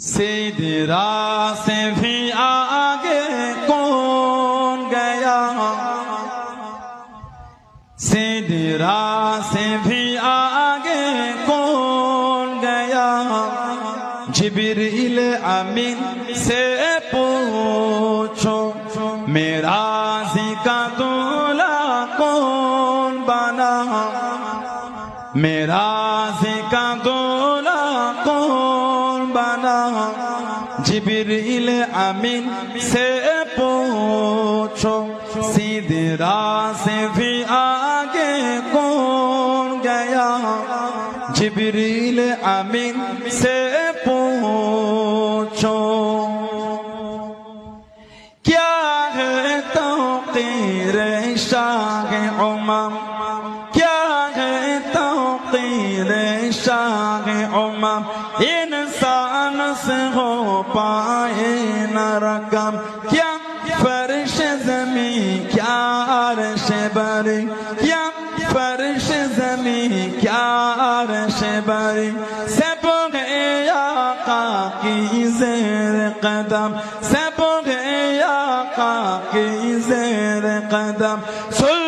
सिदरा से भी आगे कौन गया? सिदरा से भी आगे कौन गया? जिब्रील अमीन से पूछो, मेरा का दूल्हा कौन बना? मेरा का दूल्हा बना जिब्रील अमीन से पूछो सिदरा से भी आगे कौन गया जिब्रील अमीन से पूछो क्या है तो तेरे शाह उमम शाह उमम इंसान से हो पाए न रकम क्या फर्श जमी क्या अर्श बरी क्या फर्श जमी क्या अर्श बरी सब गए आका की जेर कदम सब गए आका की जेर कदम सुल